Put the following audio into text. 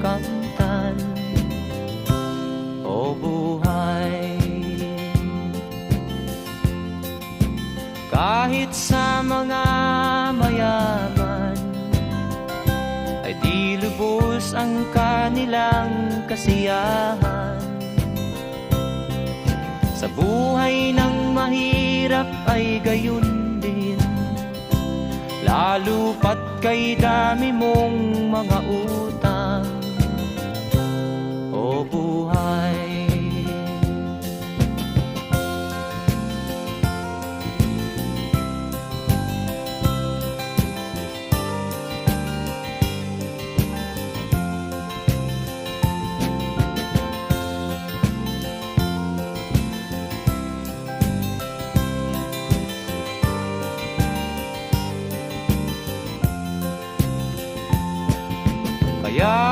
kamtan O buhay. Kahit sa mga mayaman Ay di lubos ang kanilang kasiyahan. Sa buhay ng mahirap ay gayon din. Lalo pat kay dami mong mga utang Yeah.